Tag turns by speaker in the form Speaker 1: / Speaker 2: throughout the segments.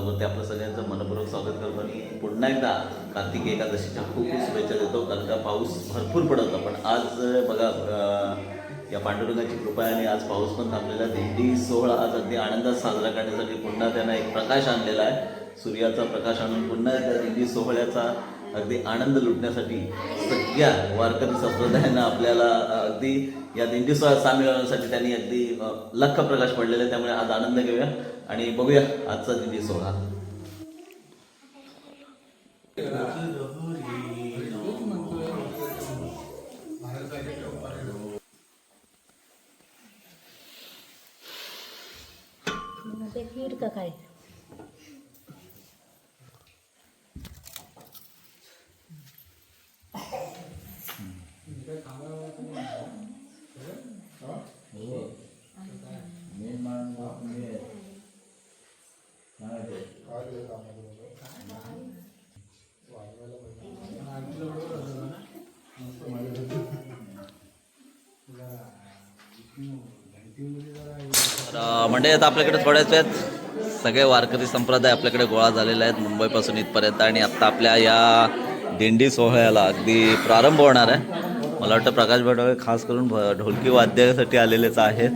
Speaker 1: ब्लॉगवरती आपलं सगळ्यांचं मनपूर्वक स्वागत करतो आणि पुन्हा एकदा कार्तिक एकादशीच्या खूप खूप शुभेच्छा देतो कारण का पाऊस भरपूर पडत होता. पण आज बघा या पांडुरंगाची कृपा आहे आणि आज पाऊस पण थांबलेला दिंडी सोहळा आज अगदी आनंदात साजरा करण्यासाठी पुन्हा त्यांना एक प्रकाश आणलेला आहे. सूर्याचा प्रकाश आणून पुन्हा त्या दिंडी सोहळ्याचा अगदी आनंद लुटण्यासाठी सगळ्या वारकरी संप्रदायांना आपल्याला अगदी या दिंडी सोहळ्यात सामील होण्यासाठी त्यांनी अगदी लख प्रकाश पडलेला आहे त्यामुळे आज आनंद घेऊया. आणि बघूया आजचा दिदी सोहळा
Speaker 2: ते का काय?
Speaker 1: म्हणजे आता आपल्याकडे थोड्याच वेळात सगळे वारकरी संप्रदाय आपल्याकडे गोळा झालेले आहेत मुंबईपासून इथपर्यंत आणि आत्ता आपल्या या दिंडी सोहळ्याला अगदी प्रारंभ होणार आहे. मला वाटतं प्रकाश भटवळे खास करून भ- ढोलकी वाद्यासाठी आलेलेच आहेत.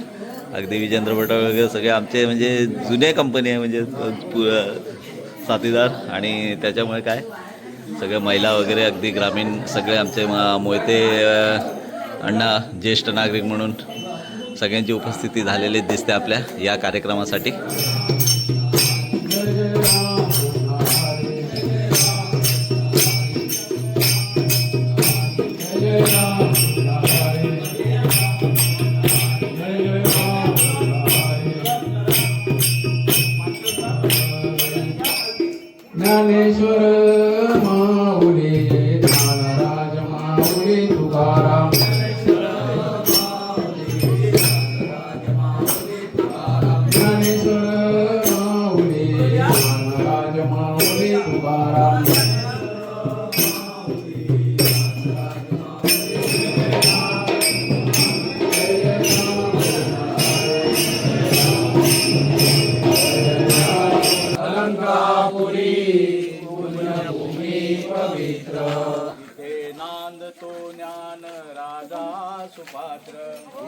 Speaker 1: अगदी विजेंद्र भटावे वगैरे सगळे आमचे म्हणजे जुने कंपनी आहे म्हणजे पु- साथीदार आणि त्याच्यामुळे काय सगळे महिला वगैरे अगदी ग्रामीण सगळे आमचे मोहिते अण्णा ज्येष्ठ नागरिक म्हणून सगळ्यांची उपस्थिती झालेली दिसते आपल्या या कार्यक्रमासाठी.
Speaker 3: ज्ञानेश्वर ज्ञानराज माऊली अलंकापुरी पवित्र
Speaker 4: नांदतो ज्ञान राजा सुपात्र.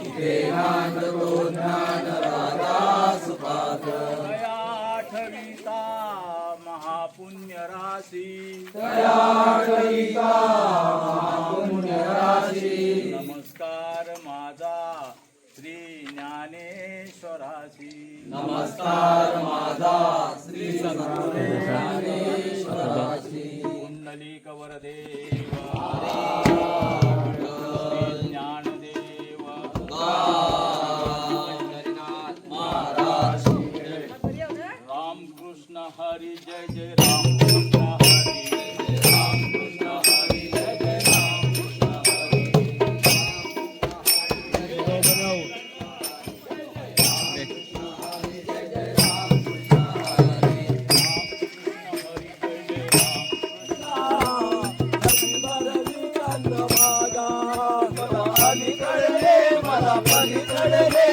Speaker 3: इथे नांदतो ज्ञान राजा सुपात्र.
Speaker 4: आठविता महापुण्य राशी
Speaker 3: करिता पुण्य राशी
Speaker 4: नमस्कार माझा श्री ज्ञानेश्वराशी।
Speaker 3: नमस्कार माझा श्री सद्गुरू ज्ञानेश्वराची
Speaker 4: कुंडलिक वरदेव ಕಡಲೆ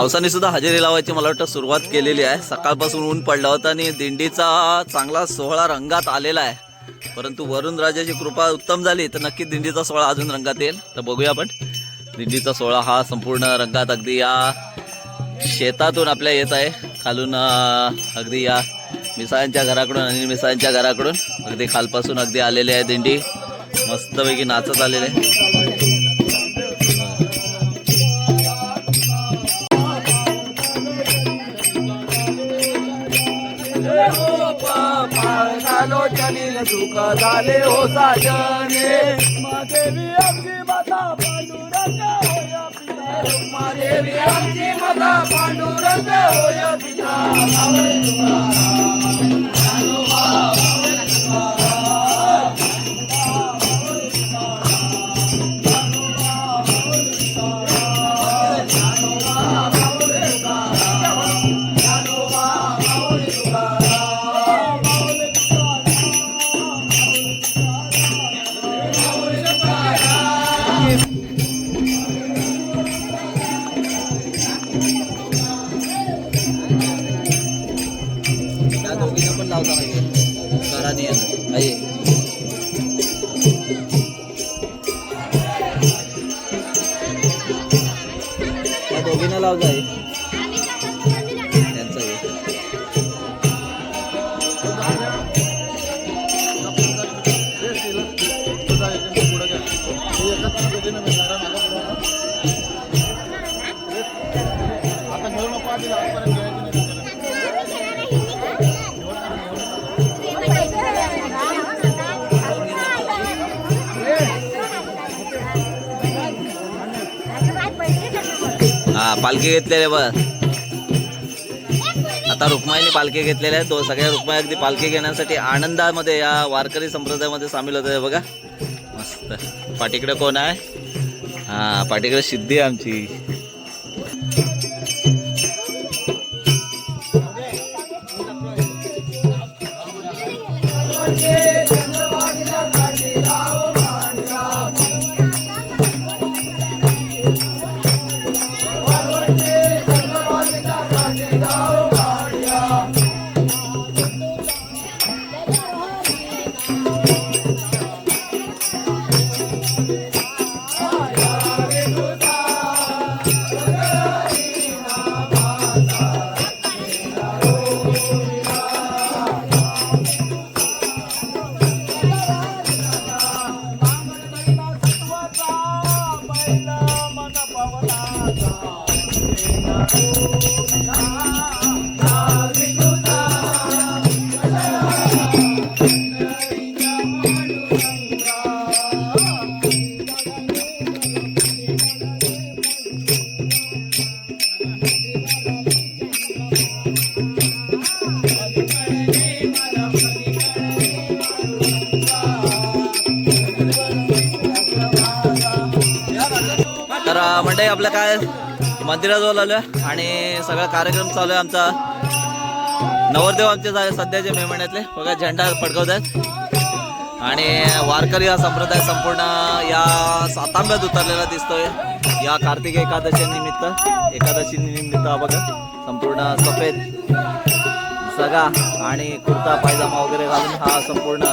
Speaker 1: पावसाने सुद्धा हजेरी लावायची मला वाटतं सुरुवात केलेली आहे. सकाळपासून ऊन पडला होता आणि दिंडीचा चांगला सोहळा रंगात आलेला आहे. परंतु वरुण राजाची कृपा उत्तम झाली तर नक्की दिंडीचा सोहळा अजून रंगात येईल. तर बघूया आपण. दिंडीचा सोहळा हा संपूर्ण रंगात अगदी या शेतातून आपल्या येत आहे. खालून अगदी या मिसाळांच्या घराकडून अनिल मिसाळांच्या घराकडून अगदी खालपासून अगदी आलेले आहे दिंडी. मस्तपैकी नाचत आलेले आहे.
Speaker 4: सुख झाले हो साजने. देवी आमची माता
Speaker 3: पांडुरंग होय पिता. रुक्मादेवी आमची माता पांडुरंग होय पिता.
Speaker 1: त्या दोघींना पालखी घेतलेले बघ आता रुक्माईने पालखी घेतलेल्या आहेत तो सगळ्या रुक्माई अगदी पालखी घेण्यासाठी आनंदामध्ये या वारकरी संप्रदायामध्ये सामील होत आहे बघा. मस्त. पाठीकडे कोण आहे? हा पाठीकडे सिद्धी आहे आमची. तर मंडळी आपलं काय? मंदिराजवळ आलोय आणि सगळा कार्यक्रम चालू आहे आमचा. नवरदेव आमचे झाले सध्याचे मे महिन्यातले बघा झेंडा फडकवत आहेत. आणि वारकरी हा संप्रदाय संपूर्ण या सातांब्यात उतरलेला दिसतोय. या कार्तिक एकादशी निमित्त एकादशी निमित्त बघा संपूर्ण सफेद सगा आणि कुर्ता पायजामा वगैरे घालून हा संपूर्ण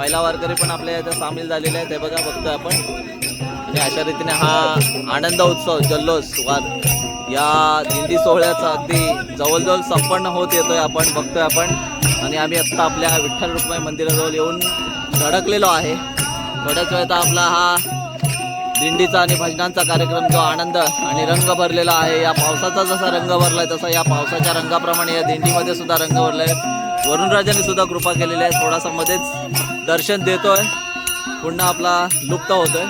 Speaker 1: महिला वारकरी पण आपल्या याच्यात सामील झालेले आहेत. ते बघा बघतोय आपण. आणि अशा रीतीने हा आनंद उत्सव जल्लोष वाद या दिंडी सोहळ्याचा अगदी जवळजवळ संपन्न होत येतोय आपण बघतोय आपण. आणि आम्ही आत्ता आपल्या विठ्ठल रुक्माई मंदिराजवळ येऊन धडकलेलो आहे. थोड्याच वेळात आपला हा दिंडीचा आणि भजनांचा कार्यक्रम जो आनंद आणि रंग भरलेला आहे या पावसाचा जसा रंग भरला आहे तसा या पावसाच्या रंगाप्रमाणे या दिंडीमध्ये सुद्धा रंग भरला आहे वरुणराजाने सुद्धा कृपा केलेली आहे. थोडासा मध्येच दर्शन देतोय. पुन्हा आपला लुप्त होतोय.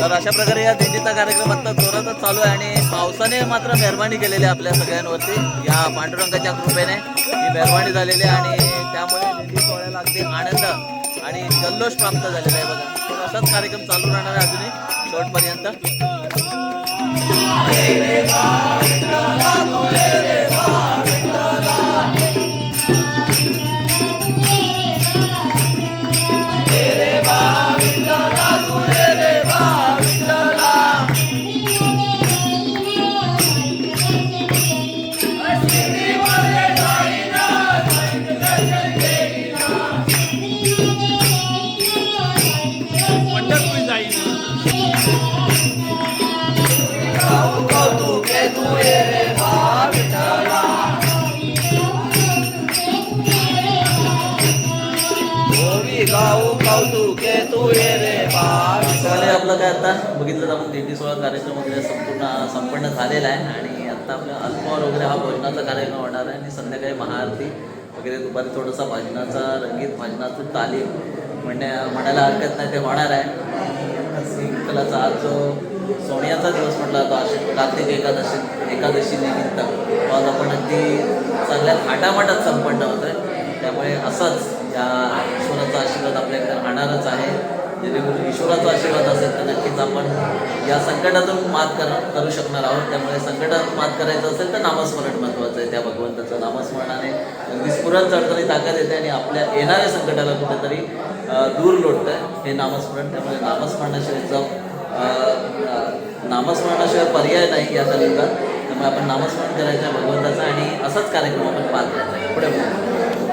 Speaker 1: तर अशा प्रकारे या दिंडीचा कार्यक्रम आता जोरातच चालू आहे आणि पावसाने मात्र मेहरबानी केलेली आहे आपल्या सगळ्यांवरती. या पांडुरंगाच्या कृपेने ही मेहरबानी झालेली आहे आणि त्यामुळे दिंडी सोहळ्याला अगदी आनंद आणि जल्लोष प्राप्त झालेला आहे बघा. तर असाच कार्यक्रम चालू राहणार आहे अजूनही शेवटपर्यंत. आपलं काय आता? बघितलं तर आपण देवी सोळा कार्यक्रम वगैरे संपूर्ण संपन्न झालेला आहे आणि आता आपल्या अल्पवर वगैरे हा भोजनाचा कार्यक्रम होणार आहे आणि संध्याकाळी महाआरती वगैरे दुपारी थोडंसं भजनाचा रंगीत भजनाचं तालीम म्हणण्या म्हणायला हरकत नाही ते होणार आहे. श्रीकलाचा आज जो सोन्याचा दिवस म्हटला जातो अशी कार्तिक एकादशी एकादशी निमित्त. आज आपण अगदी चांगल्या थाटामाटात संपन्न होत आहे त्यामुळे असंच या ईश्वराचा आशीर्वाद आपल्याकडे राहणारच आहे. जेणेकरून ईश्वराचा आशीर्वाद असेल तर नक्कीच आपण या संकटातून मात कर करू शकणार आहोत. त्यामुळे संकटात मात करायचं असेल तर नामस्मरण महत्त्वाचं आहे. त्या भगवंताचं नामस्मरणाने अगदी स्फुरण चढतरी ताकद येते आणि आपल्या येणाऱ्या संकटाला कुठेतरी दूर लोटतं आहे हे नामस्मरण त्यामुळे नामस्मरणाशिवाय नामस्मरणाशिवाय पर्याय नाही या कलियुगात त्यामुळे आपण नामस्मरण करायचं आहे भगवंताचं आणि असाच कार्यक्रम आपण पार करायचा आहे. पुढे